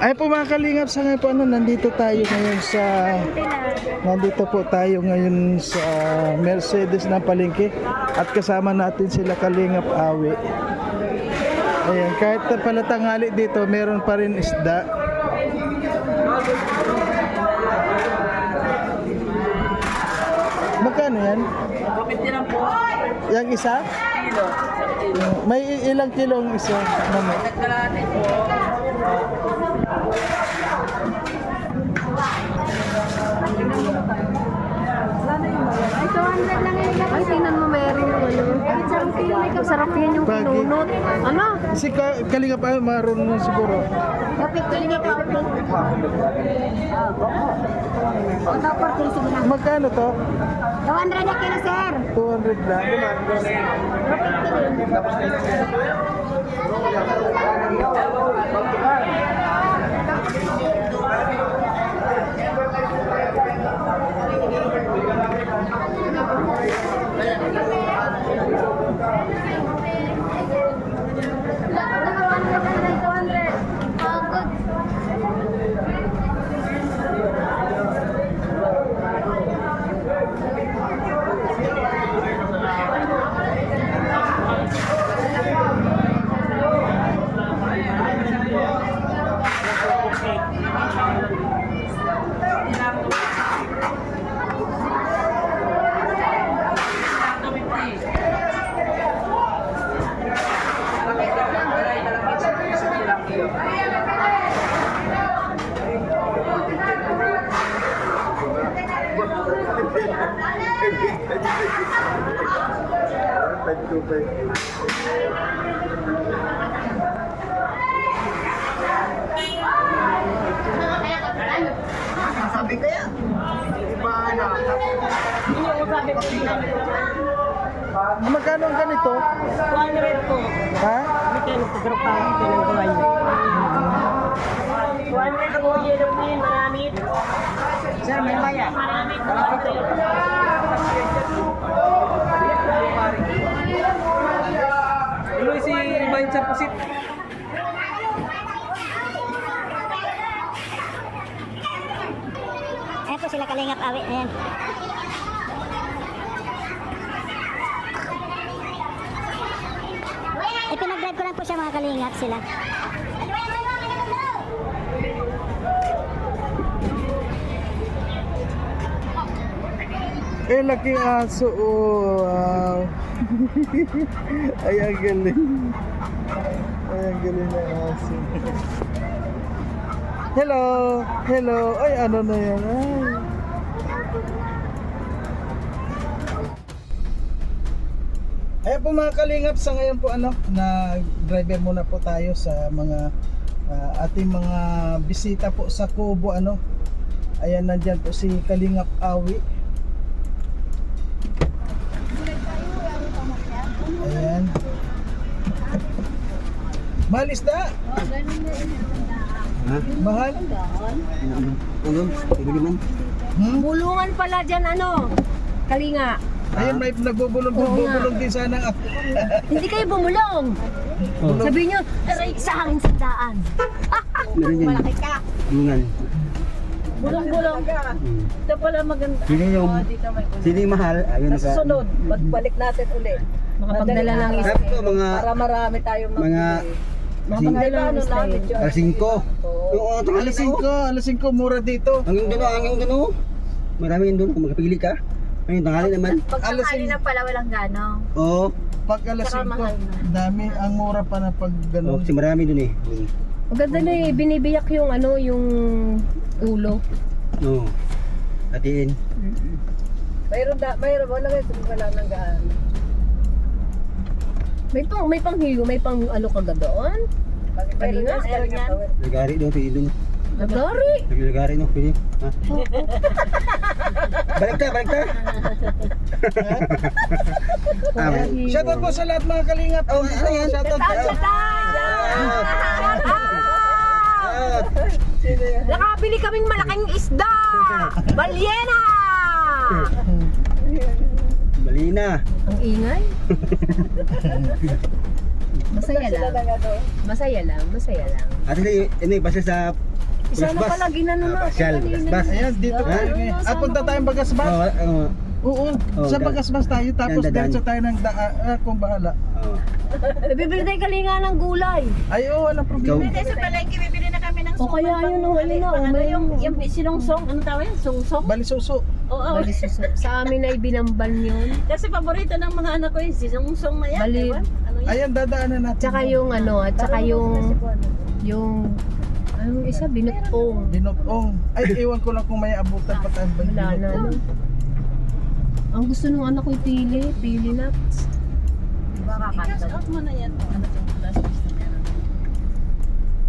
Ay po mga kalingap sa ngayon po ano, nandito tayo ngayon sa nandito po tayo ngayon sa Mercedes ng Palengke at kasama natin sila Kalingap Awi. Ayan, kahit pala tanghali dito, meron pa rin isda. Magkano yan? Kapit lang po. Yung isa? Kilo. May ilang kilo ang isa? Ano? Nagkalate po. Ay, 200 lang yun. Ay, tingnan mo, meron yung ano. Masarap yan yung Pagi. pinunot. Ano? Si ka, Kalingap Awi marunong na siguro. Kapit ko lang ito. O, tapos, sige na. Magkano to? 200 na kilo, sir. 200 lang. Magkano ang ganito? 200 po. Ha? Magkano po? Pero parang pinagawa niyo. 200 po. Yellow green. Marami. Sir, may maya. Marami po. Tuloy si Ibayin sa Pusit. Ayan po sila kalingap awi. Ayan. Eh, pinag-drive ko lang po siya mga kalingap sila. Eh, laki aso. Oh, wow. Ay, ang galing. Ay, ang galing na aso. Hello! Hello! Ay, ano na yan? Ay. Ayan po mga kalingap sa ngayon po ano na driver muna po tayo sa mga ah, ating mga bisita po sa Kubo ano ayan nandyan po si Kalingap Awi mahal isda mahal hmm? Bulungan pala dyan ano. Kalinga. ayun may nagbubulong Oo nga. bubulong din sana ako Hindi kayo bumulong. Sabi nyo, aray sa hangin sandaan. Malaki ka. Bulong-bulong ka. Ito pala maganda. Sino yung sino yung mahal? Ayun Sa susunod, magbalik natin ulit. Makapagdala ng isa. Mga Para marami tayong mga Makapagdala ano namin dyan. alas 5. Oo, alas 5 alas 5 mura dito Hanggang doon, hanggang doon. oh. Marami yun doon kung magpili ka. Ayun, tanghali naman. Pag Alas tanghali na pala walang gano. Oo. pag alas Saka 5 mahal na. dami ang mura pa na pag Oh, ganun kasi marami doon eh. Maganda na eh, binibiyak yung ano, yung ulo. Oo. Hatiin. Mayroon da, mayroon wala kayo wala nang gaano. May pang may pang higo, may pang ano ka doon? Mayroon Kanina, yan, meron yan. Lagari doon, pili doon. Nagari. Lagari no, pili. Ha? balik ta, balik ta. ah, may- Shoutout po sa lahat mga kalingap. Oh, ano yan? Shoutout po. Ah, Nakabili kaming malaking isda! Balyena! Mali na. Ang ingay. Masaya lang. Masaya lang, masaya lang. At hindi, hindi, basta sa Isa na pala ginano Ah, natin pasyal, kanina. basbas. Ayan, dito Ah, tayo nasa Ah, punta ano tayong Bagasbas? Oo, oo. Oo, Oh, sa daan. Bagasbas tayo. Tapos diretso tayo ng daan. Ah, kung bahala. Oo. Bibili tayo kalinga ng gulay. Ay, oo, walang problema. Ikaw- Pwede sa palengke, bibili na O kaya yun, oh, ano na, oh, may- yung, yung sinungsong, ano tawag yan? Sungsong? Balisuso. Oo. Bali, sa, sa amin ay binamban yun. Kasi paborito ng mga anak ko yung sinungsong na yan. Bali. di ba? Ano yan? Ayan, dadaanan natin. Tsaka yung ano, at tsaka yung, yung, anong isa, binutong. Binotong. Ay, iwan ko lang kung may abutan pa tayo ba yung Wala na, ano. Ang gusto nung anak ko yung pili, pili nuts. I-cash out mo na yan. Ano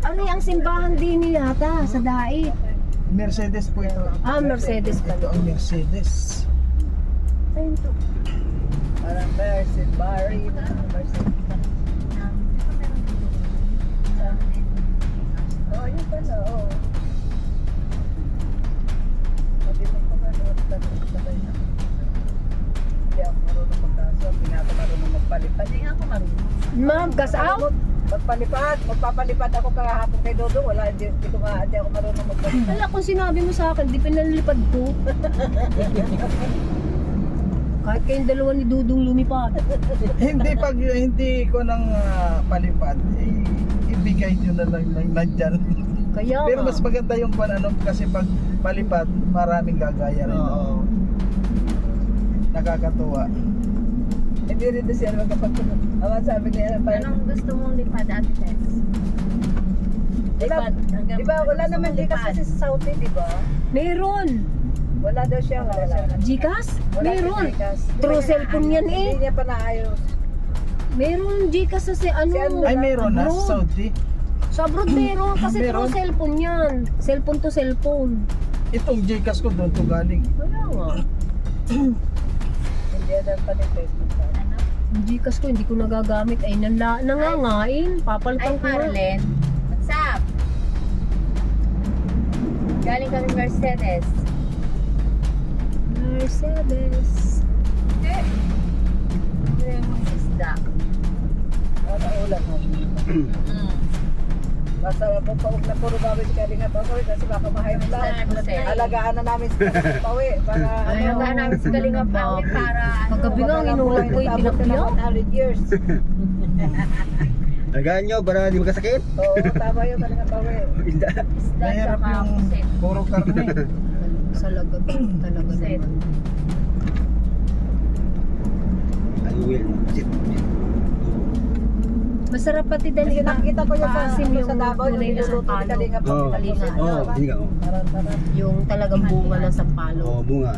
Ano yung simbahan din yata sa dait? Mercedes po ito. Ah, Mercedes Ito pala. ang Mercedes. Ayun to. Parang Mercedes, Barry, Mercedes. Oh, yun pala, oh. Pwede mo pa ka ng sabay na. Hindi ako marunong magkaso, hindi nga ako marunong magpalipad. Hindi nga ako marunong. Ma'am, gas out? Magpalipad, magpapalipad ako kahapon kay Dodo, wala, hindi, hindi, ko nga, hindi ako marunong magpalipad. Wala kung sinabi mo sa akin, di pinalipad ko. Kahit kayong dalawa ni Dudong lumipad. hindi pag hindi ko nang ah, palipad, i- ibigay nyo na lang ng nandyan. Kaya Pero nga. mas maganda yung pan ano kasi pag palipad, maraming gagaya rin. Oo. Nakakatuwa. Hindi rin siya magkapagpunod. Awan sabi niya, parang, gusto mong lipad at test? wala, di ba, wala naman di kasi sa Saudi, di ba? Meron. Wala daw siya, wala siya. Gcash? Wala Meron. siya Gcash. True cellphone yan Hindi eh. niya pa naayos. Meron Gcash sa si ano. Si ano? Ay, meron na Abroad. sa Saudi. Sa abroad meron kasi Meron? true cellphone yan. Cellphone to cellphone. Itong Gcash ko doon to galing. Wala nga. Hindi yan pa ni Facebook. Yung Gcash ko hindi ko nagagamit ay nala, nangangain. Ay, Papalitan ko nga. Marlen. What's up? Galing kami Mercedes. Mercedes. Ano yung isda? Ano ulam mo? Mm. Basta mo pa na puro bawi si Kalinga Pawi kasi baka mahay mo lang. Na po, Alagaan na namin si Kalinga Pawi para Ay, oo. nga namin sa Kalinga Pawi para ano. Paggabi nga, inuulam ko yung tilapia. 100 years. Alagaan nyo para di magkasakit. Oo, tama yun Kalinga Pawi. Isda. Isda yung pusit. puro karne. Sa lagag talaga naman. Ano yan? Sit. Masarap pati dali Kasi nakita ko yung sa, Paasim yung yung sa Davao, yung niluluto ni. Kalinga Pawi. Oo. Kalinga. Oo, hindi ka. oh. Tarang. Yung talagang bunga ng sampalo. Oo, bunga.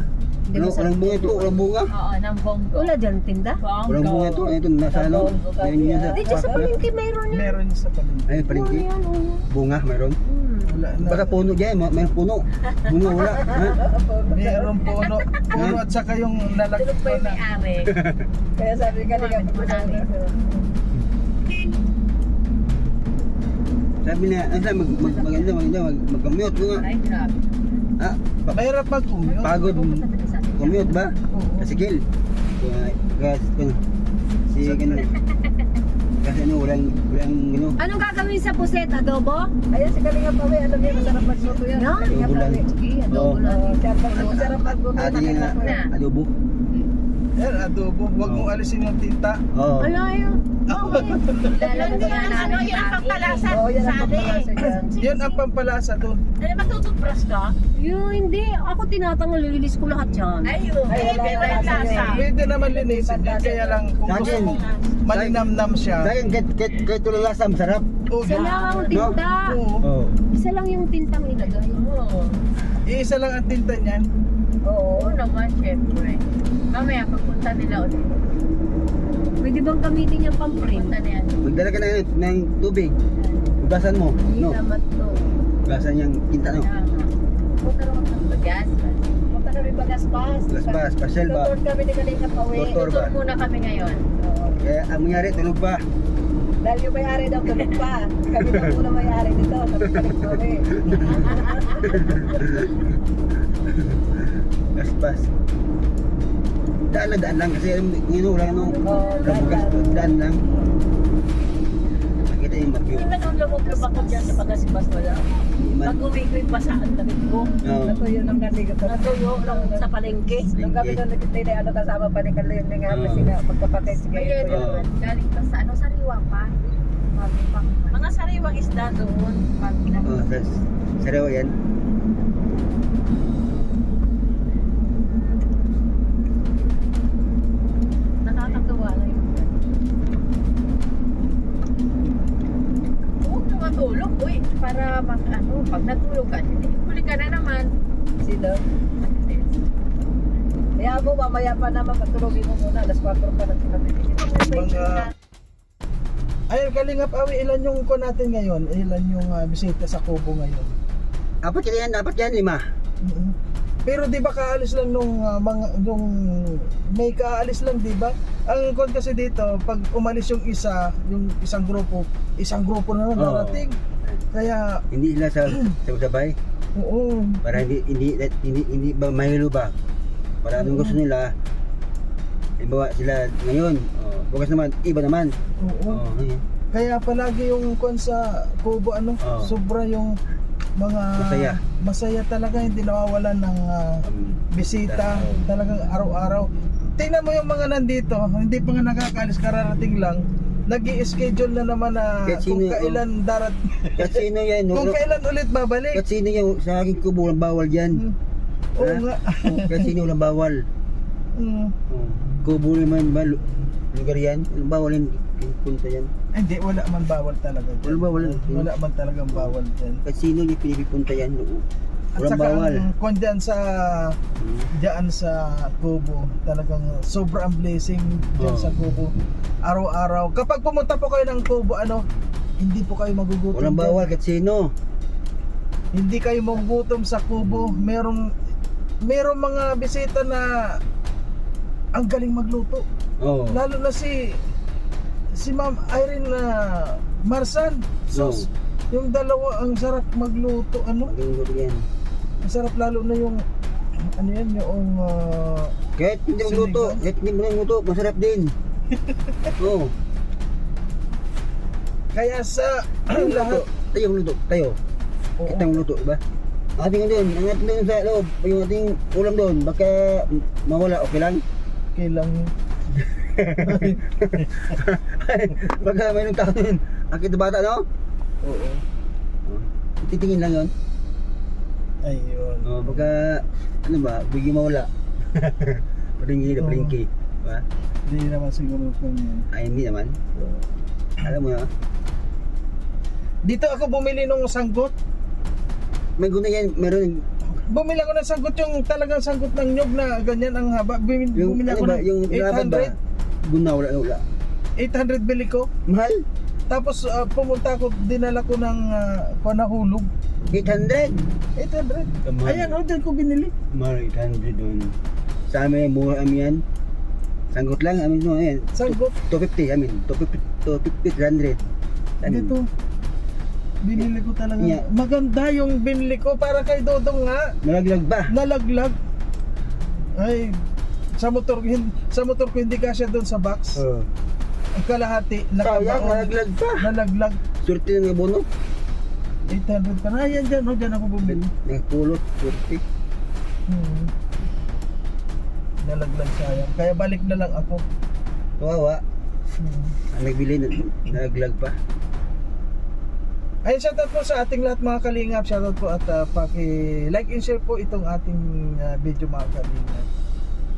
Hindi Ano, walang bunga ito, walang bunga. Oo, ng bonggo. Wala dyan tinda? Walang bunga ito. Ito, nasa ano? Ayun yun sa Di dyan sa palengke mayroon yan. Meron sa palengke. Ayun, Oo, palengke. Bunga, mayroon. Hmm. Wala na. Basta puno dyan, ma- may puno. Bunga wala. Meron puno. Puno at saka yung Tulog nalagyan pa yung na. may-ari. Kaya sabi ni Kalinga Pawi. Sabi niya, ano sabi, mag, mag, maganda, maganda, mag, mag-commute. Bunga. Ay, grabe. Ah, pa- Mahirap pag commute. pagod. Commute ba? Oo. Kasi gil. Gas, ano, si, ano, kasi ano, walang, walang, ano, Anong gagawin sa puset? Adobo? Ayan si Kalinga Pawi, alam niya masarap magluto yan. Yan. Kalinga adobo lang. Pawi. Sige, adobo Oo. lang. Masarap magluto Ate nga, yan. adobo. Yan, adobo. Huwag mong alisin yung tinta. Oo. Wala yun. Lalagyan nga namin yan ang yung pampalasa. Oo, yan ang pampalasa dyan. Yan ang pampalasa doon. Ano, matutupras ka? Yun, hindi. Ako tinatangal, lilis ko lahat yan. Ayun. Ay, wala na lasa. Pwede naman linisin yan. Kaya lang kung gusto mong malinamnam siya. Akin, kahit, kahit, kahit tulang lasa, masarap. Oo, Isa lang ang tinta. Isa lang yung tintang ilagay. Oo. Iisa lang ang tinta niyan. Oo naman, syempre. Mamaya, pagpunta nila ulit. Pwede bang gamitin yung pamprint? Punta na yan. Magdala ka ng, ng tubig. Hugasan mo. No. Salamat to. Hugasan yung tinta, no. Punta rin ng bagas. Punta kami Bagaspas. Laspas, pasyal ba? Tutor kami ni Kalinga Pawi. Tutor. Tutor muna kami ngayon. Oo. Kaya ang mangyari, tulog pa. Dahil yung may-ari daw tulog pa. Kami daw muna may-ari dito. Ko Kalinga Pawi. Laspas. Daan na daan lang kasi yun wala no. Oo, daan lang. lang. yung bagyo. Hindi man ang lumog-lub ako dyan sa Pagasipas wala. Man. Pag uwi ko yung basaan damit ko. Natuyo nang naligat. Natuyo lang sa palengke. Nung kami doon nagtitili, ano kasama pa ni Kalin nga kasi nga magkapatid. Sige, Kaya ito yun. naman, galing pa sa ano, sariwa pa. Bago pang Mga sariwang isda doon. Pag Oh, sariwa yan. nakakatuwa na yun. Huwag na matulog, uy. Para mag, ano, pag natulog ka, hindi, huli ka na naman. Sila. Kaya mo, mamaya pa naman matulogin mo muna. Alas 4 pa na kami. Mga Ayun, Kalingap Awi, ilan yung ko natin ngayon? Ilan yung ah, bisita sa Kubo ngayon? Apat yan, apat yan, lima. Mhm. Pero di ba kaalis lang nung ah, mga nung may kaalis lang di ba? Ang kon kasi dito pag umalis yung isa, yung isang grupo, isang grupo na naman Oo. narating. Kaya Hindi sila sa sabay oo. para hindi hindi hindi, hindi ba mahilo ba? Para anong gusto nila, ibawa sila ngayon. Oh, bukas naman, iba naman. Oo. Oh. Kaya palagi yung kon sa Kubo ano, Oo. sobra yung mga Masaya. masaya talaga hindi nawawalan ng ah, Um, bisita talagang araw-araw. Tingnan mo yung mga nandito, hindi pa nga nakakaalis kararating lang. Nag schedule na naman na Kahit kung sino, kailan darat sino yan, kung kailan ulit babalik. kahit sino yan, sa aking kubo, walang bawal dyan. Hmm. Oo Ha? nga. Oh, sino walang bawal. Hmm. Oh, kubo naman ba, lu- lugar yan, walang bawal yan, punta yan. Ay, Hindi, wala man bawal talaga. dyan. Wala bawal. Wala man talagang bawal dyan. Kahit sino yung pinipunta yan, oo. At saka bawal. ang kung dyan sa dyan sa Kubo, talagang sobrang blessing dyan Oo. sa Kubo. Araw-araw. Kapag pumunta po kayo ng Kubo, ano, hindi po kayo magugutom. Walang bawal kahit sino. Hindi kayo magugutom sa Kubo. Merong merong mga bisita na ang galing magluto. Oo. Lalo na si si Ma'am Irene na Marsan. Sos, yung dalawa ang sarap magluto. Ano? Magaling lugar yan. Ang sarap lalo na yung ano yan, yung ah, Kahit hindi mo luto, Sinigang? kahit hindi mo lang luto, masarap din. Oo. kaya sa Tayo lahat luto, tayo luto, tayo. Oo. Kita luto, ba? Ating doon, ang ating doon sa loob, yung ating ulam doon, baka mawala, okay lang? kailang baka may nung tao doon, akit na bata, no? Oo. Oh. Titingin lang yun. Ayun. Oh, baka, ano ba, bigyan mawala. Palingki na palingki. Ba? Hindi naman siguro kung yan. Ay, hindi naman. Alam mo na, Dito ako bumili nung sanggot. may guna yan, meron Bumili ako ng sanggot yung talagang sanggot ng nyog na ganyan ang haba. Bumili, yung, bumili ano ako ba, ng yung laban ba? 800. Guna, wala, wala. 800 bili ko. Mahal? Tapos ah, pumunta ako, dinala ko ng uh, panahulog. 800? 800. Come on. Ayan, dyan ko binili. Mahal, 800 doon. Sa amin, mura amin yan. Sanggot lang, amin no, ayan. Sanggot. 250, amin. 250, 250, 300. Amin. Dito. Binili ko talaga. Yeah. Maganda yung binili ko para kay Dodong nga. Malaglag ba? Nalaglag. Ay, sa motor sa motor ko hindi kasya doon sa box. Oo. Ang kalahati nakabaon. malaglag pa. Nalaglag. Surti ng abono. 800 pa na. Ayan dyan, oh, dyan ako bumili. Nagpulot, surti. Hmm. Nalaglag sayang. Kaya balik na lang ako. Kawawa. Hmm. Ang nagbili, na- nalaglag pa. Ayun, shoutout po sa ating lahat mga kalingap. Shoutout po at uh, paki-like and share po itong ating uh, video mga kalingap.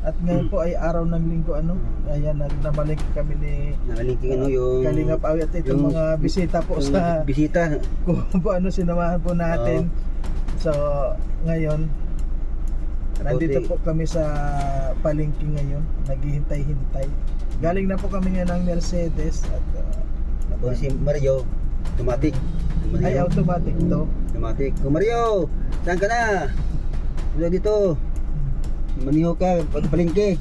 At ngayon po ay araw ng linggo ano. Ayan, nag nabalik kami ni Nakalinking ano yung... Kalingap Awi at itong yung- mga bisita po yung sa Bisita. kung ano sinamahan po natin. So, ngayon nandito Buti. po kami sa palengke ngayon. Naghihintay-hintay. Galing na po kami ngayon ng Mercedes at uh, si Mario, tumatik. ay automatic to. Tumatik. Kung Mario, saan ka na? Wala dito. Maniho ka, pagpalingke.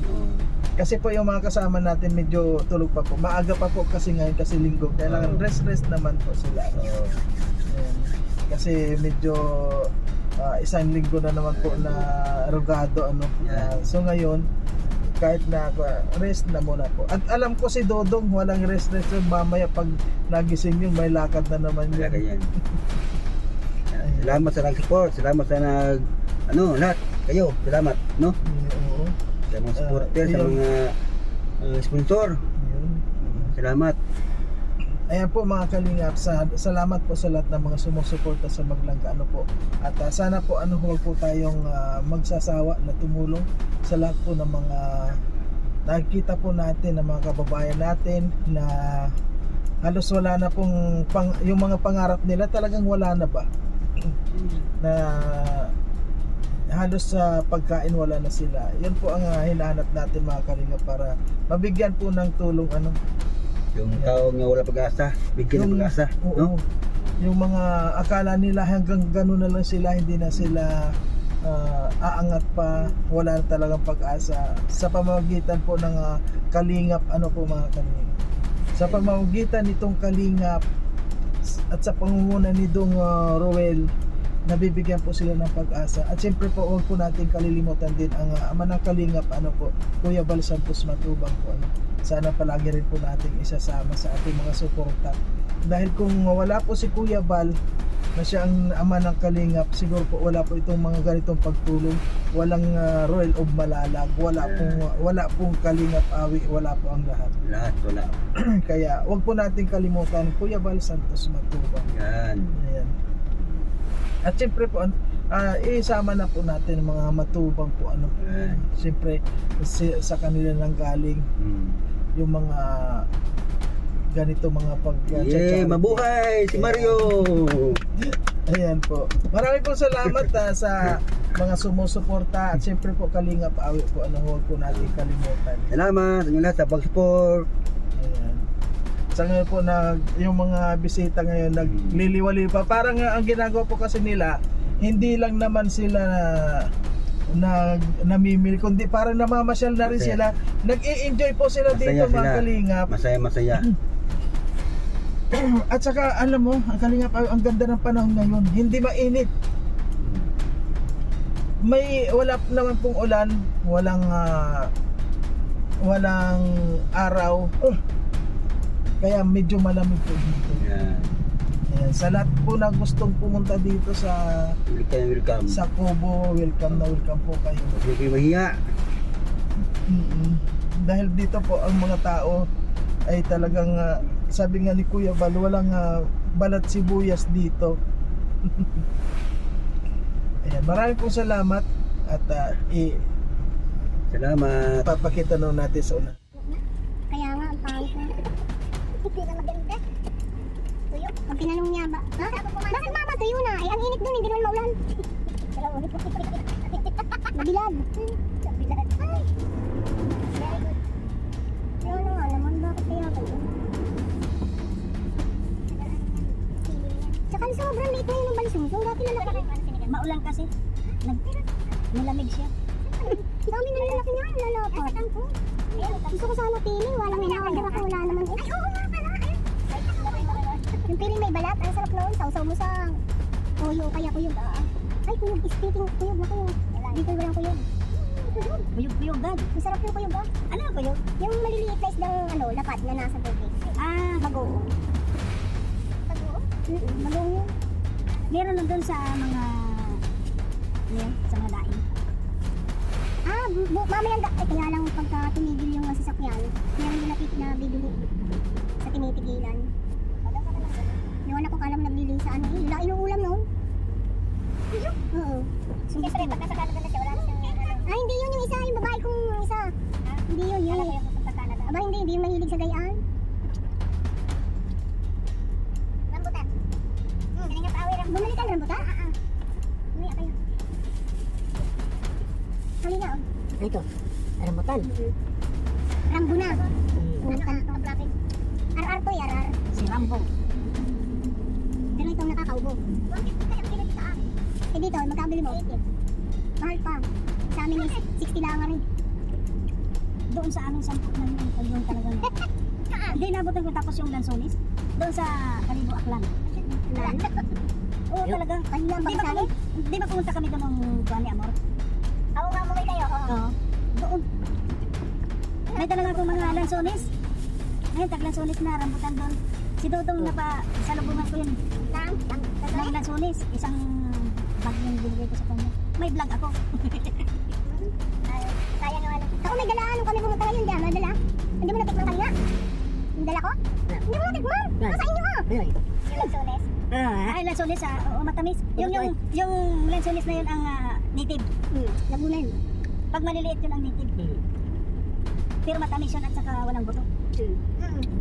Kasi po yung mga kasama natin medyo tulog pa po. Maaga pa po kasi ngayon kasi linggo. Kailangan Oo. rest-rest naman po sila. Oo. Ayan. Kasi medyo ah, isang linggo na naman po na rogado ano. Yan. Ah, so ngayon kahit na rest na muna po. At alam ko si Dodong walang rest rest yun. mamaya pag nagising yun may lakad na naman yun. ganyan. Salamat sa nag-support, salamat sa nag ano, lahat kayo, salamat, no? Oo. Sa mga supporter, sa mga uh, sponsor. Yun. Salamat. Ayan po mga kalingap, sa, salamat po sa lahat ng mga sumusuporta sa Maglangga ano po. At ah, sana po ano huwag po tayong ah, magsasawa na tumulong sa lahat po ng mga nakikita po natin ng mga kababayan natin na halos wala na pong pang, yung mga pangarap nila talagang wala na ba na halos sa pagkain wala na sila. Yun po ang ah, hinahanap natin mga kalingap para mabigyan po ng tulong ano. Yung tao nga wala pag-asa, bigyan ng pag-asa, oo, no? yung mga akala nila hanggang gano'n na lang sila hindi na sila ah, aangat pa. Wala na talagang pag-asa. Sa pamamagitan po ng ah, kalingap ano po mga kalingap sa pamamagitan nitong kalingap at sa pangunguna ni Dong ah, Roel nabibigyan po sila ng pag-asa. At siyempre po huwag po natin kalilimutan din ang ah, ama ng kalingap ano po Kuya Bal Santos Matubang po ano. Sana palagi rin po natin isasama sa ating mga suporta. Dahil kung wala po si Kuya Bal na siya ang ama ng kalingap siguro po wala po itong mga ganitong pagtulong. Walang ah, Royal of Malalag. Wala pong wala pong kalingap awi. Wala po ang lahat. Lahat, wala. kaya wag po natin kalimutan Kuya Bal Santos Matubang Yan. Ayan. At siyempre po, ah isama na po natin mga matubang po ano. Ayan. Siyempre si, sa kanila nang galing Hmm. yung mga ganito mga pag Yay, mabuhay si Mario! Ayan po. Maraming po salamat ah, sa mga sumusuporta at siyempre po kalingap awi po ano po natin kalimutan. Salamat sa inyo lahat sa pag-support. Sa ngayon po na yung mga bisita ngayon nagliliwali pa. Parang ang ginagawa po kasi nila, hindi lang naman sila na nag namimili kundi parang namamasyal na rin Masaya. sila. Nag-i-enjoy po sila Masaya dito mga sila. kalingap. Masaya, masaya. At saka alam mo, ang kalingap ang ganda ng panahon ngayon. Hindi mainit. May wala naman pong ulan, walang ah, walang araw. Oh, kaya medyo malamig po dito. Yan. Ayan, sa lahat po na gustong pumunta dito sa Welcome, welcome. sa Kubo, welcome na welcome po kayo. Huwag kayo mahiya. Mm-mm. Dahil dito po ang mga tao ay talagang ah, sabi nga ni Kuya Bal, walang ah, balat sibuyas dito. Ayan, maraming pong salamat at uh, Salamat. ipapakita na natin sa una. Tinanong niya ba, ha? Bakit mama tuyo na? Eh, ang init dun, hindi naman maulan. Nabilad. Nabilad. Ay. Very good. Na nga naman, bakit kaya kayo? Tsaka sobrang liit na yun ng balisungsong. Dati lalaki. Maulan kasi. Nag Malamig siya. Dami na lalaki niya, lalapat. Gusto ko sana piling, walang ang noon, sausaw mo sa toyo, kaya kuyog. Ay, kuyog, speaking kuyog na kuyog. Dito walang kuyog. Kuyog, kuyog, dad. Masarap yung kuyog, ah. Ano yung kuyog? Yung maliliit na isdang, ano, lapad na nasa tubig. Ah, bagoong. Bagoong? Mm, bagoong yun. Meron lang doon sa mga, ano yun, sa mga daing. Ah, mamaya ang ay, kaya lang pagka tumigil yung sasakyan, meron yung napit na bibili ano wala inuulam noon. Oo. Siyempre, pag nasa Canada na siya, wala na siyang ano. Ah, hindi yun yung isa, yung babae kong isa. Hindi yun, yun. Alam yung sa Canada. Aba, hindi, hindi yung mahilig sa gayaan. Rambutan. Hmm, rambutan. Bumili ka ng rambutan? Ah, ah. Bumili kayo. Halina, oh. Ito, rambutan. Rambuna. Tapos yung lansones. Doon sa Kalibo Aklan. Oo, talaga. Kanina Di ba ba, di ba pumunta kami doon ng Juan ni Amor? Oo nga, umuwi kayo. Oo. Oo. Doon. May talaga akong mga lansones. Ngayon, tag lansones na, rambutan doon. Si Dodong na pa, salubungan ko yun. Lang, lang. Ng lansones, isang bag yung binigay ko sa kanya. May vlog ako. Ay, sayang naman. Ako may dala, nung kami pumunta ngayon, di ah, may dala. Hindi mo natikman kanina? Yung dala ko? Hindi mo natikman? Nasa inyo ah. Yung lansones. Ay, lansones, ah, oo, matamis. Yung, yung, yung lansones na yun ang ah, native. Hmm, Laguna yun. Pag maliliit yun ang native. Pero matamis yun at saka walang buto. Mm.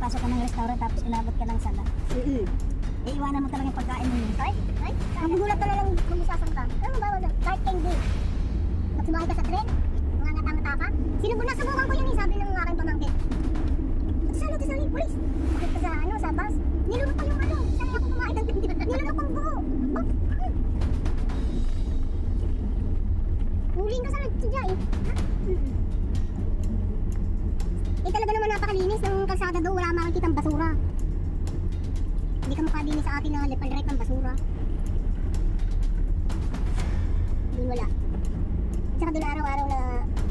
Papasok ka ng restaurant tapos inabot ka ng sala. Mm-mm. Iiwanan mo talaga yung pagkain mo. Ay, ay, magugulat ka na lang bumisasan ka. Ano ba wala? Kahit candy. Magsumakay ka sa tren, mga natangata ka. Sinubo na subukan ko yun eh, sabi ng aking pamangkin. Salo, salo, polis. Bakit ka sa ano, sa bus? Nilunok ko yung ano, sanay ako kumain ng candy. Nilunok ko ang buo. Bak, hmm. Huling ka sa nagtidya eh. Ha? Hmm. Eh talaga naman napakalinis ng kalsada doon, wala makikitang basura. Hindi ka makadinis sa atin na lepalrek ang basura. Doon wala. At saka doon araw-araw na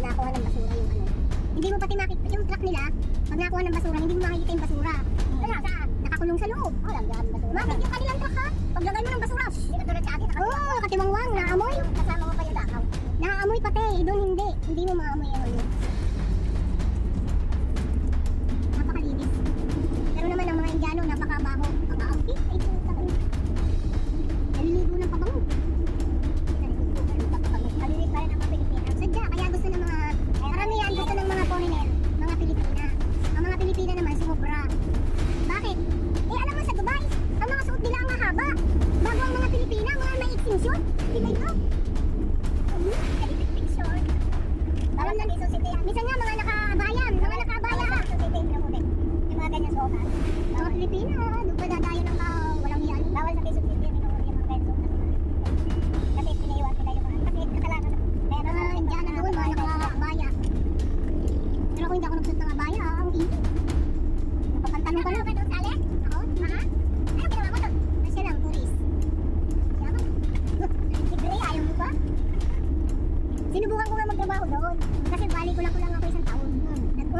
nakuha ng basura yung ano. Hindi mo pati makikita yung truck nila, pag nakuha ng basura, hindi mo makikita yung basura. Wala, saan? Nakakulong sa loob. Oh, lagyan ng basura. Bakit yung kanilang truck ha? Paglagay mo ng basura, hindi ka tulad sa atin. Oo, oh, nakatiwangwang, naamoy. Kasama mo pa yung dakaw. Naamoy pati, doon hindi. Hindi mo maamoy ano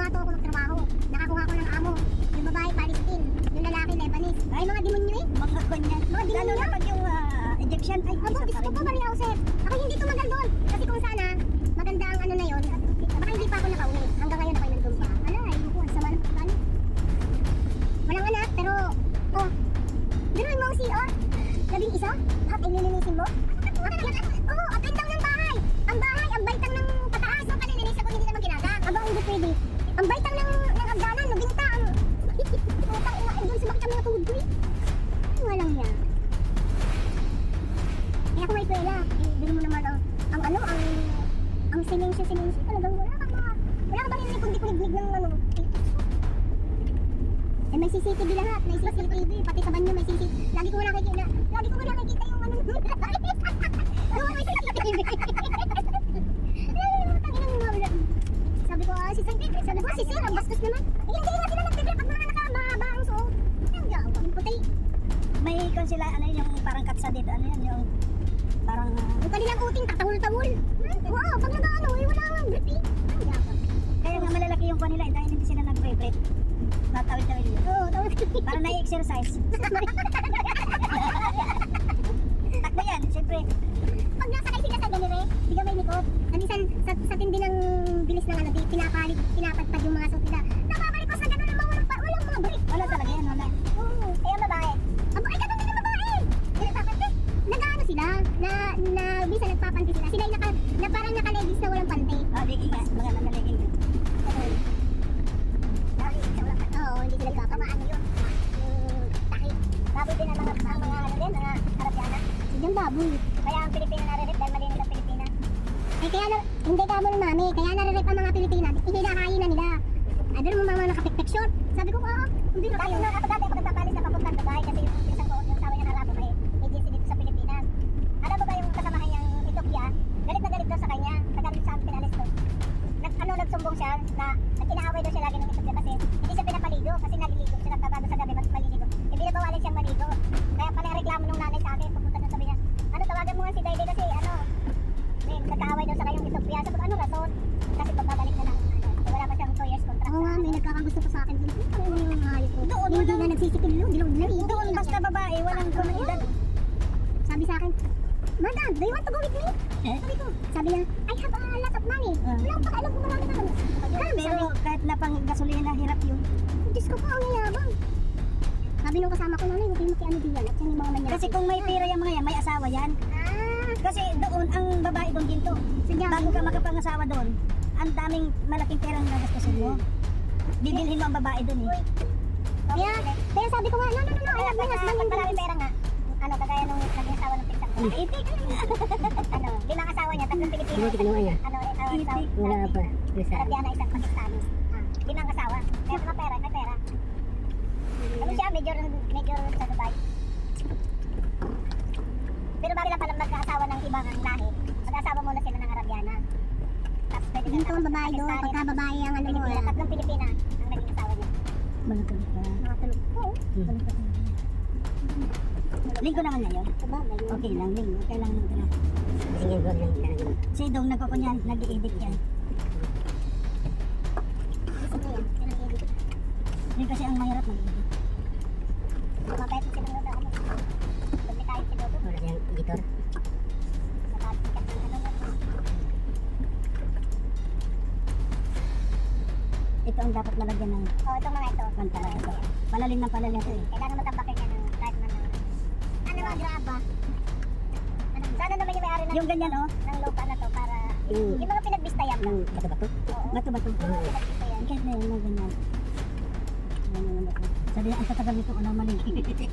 Nagkuhato ako magtrabaho. Nakakuha ko ng amo. Yung babae, Palestine. Yung lalaki, Lebanese. Ay, mga demonyo eh. Mga ganyan. Mga Lalo demonyo. na pag yung ah, Egyptian. Ay, Abo, gusto pa ko rin. po Maria may CCTV lahat, may CCTV, pati sa banyo may CCTV. Lagi ko nga nakikita, lagi ko nga nakikita yung ano. Oo, may CCTV. Sabi ko, ah, si sabi ko, si Sir, ang bastos naman. Eh, hindi nga sila nagtitrip pag mga nakababa ang suot. Ang gawa, ang puti. May kung sila, ano yun, yung parang katsa dito, ano yun, yung parang ah, Yung kanilang uting, tatawul-tawul. Wow, pag nag-ano, eh, wala nga grip eh. Ang gawa. Kaya nga malalaki yung kanila eh, dahil hindi sila nag-vibrate. Natawid-tawid yun. Oo, tawul Para na-exercise. Takbo yan, siyempre. Pag nasakay sila sa ganire, di ka may likod. Namisan sa, sa tindi ng bilis ng ano, di, pinapalit, pinapadpad yung mga suot nila. Napabalik ko sa ganun naman, walang, pa- walang mga break. Wala talaga yan, wala. Oo, kaya babae. Aba, ay ganun din ang babae. Eh? Nag-ano sila, na, na, bisa nagpapanti sila. Sila yung naka, na parang naka-leggings Là. Hindi na nagsisikilo, dilong na rin. Doon, basta babae, walang kumaedad. Sabi sa akin, Madam, do you want to go with me? Eh? Sabi ko, sabi niya, I have a lot of money. Ah. Wala akong pakialam kung marami na kami. Pero kahit na pang gasolina, hirap yun. Diyos ko po, ang yayabang. Sabi nung kasama ko, nanay, huwag kayo makiano diyan. At yan yung mga manyaki. Kasi kung may pera yung mga yan, may asawa yan. Ah, Kasi doon, ang babae doon ginto. Sige. Bago ka makapangasawa doon, ang daming malaking perang gagastusin mo. Bibilhin mo ang babae doon eh. Kaya, kaya sabi ko nga, no, no, no, no, I have my husband. Pag marami pera nga, ano, kagaya nung naging asawa ng pinsan ko. Itik. ano, limang asawa niya, tatlong Pilipino. Sino kinuha niya? Ano, eh, asawa, Itik. Wala pa. Isa. Arabiana, isang Pakistani. Ah, limang asawa. Kaya mga pera, may pera. Ano siya, major, major sa Dubai. Pero bago lang pala magkaasawa ng ibang lahi, mag-asawa muna sila ng Arabiana. Tapos pwede Dito ang babae do, pagka babae ang ano mo. Tatlong Pilipina Ka. Mga tulog. Oo. Linggo naman ngayon. Sabagay. Okay lang, linggo. Kailangan mo na. Sige, go lang talaga. Si Dong nagkukunyan, nag-i-edit yan. Yun kasi ang mahirap mag-edit. Palalim ng palalim ito eh. Kailangan mo tampakin yan ng kahit man ng ano mga graba. Ano, sana naman yung may-ari ng, Yung ganyan oh, ng lupa na to para Yung, yung mga pinagbistayan lang. yung bato-bato. Oo. bato-bato. Yung mga pinagbistayan. Kahit na yung mga ganyan. Ganyan yung bato. Sabi ang tatagal nito unang mali.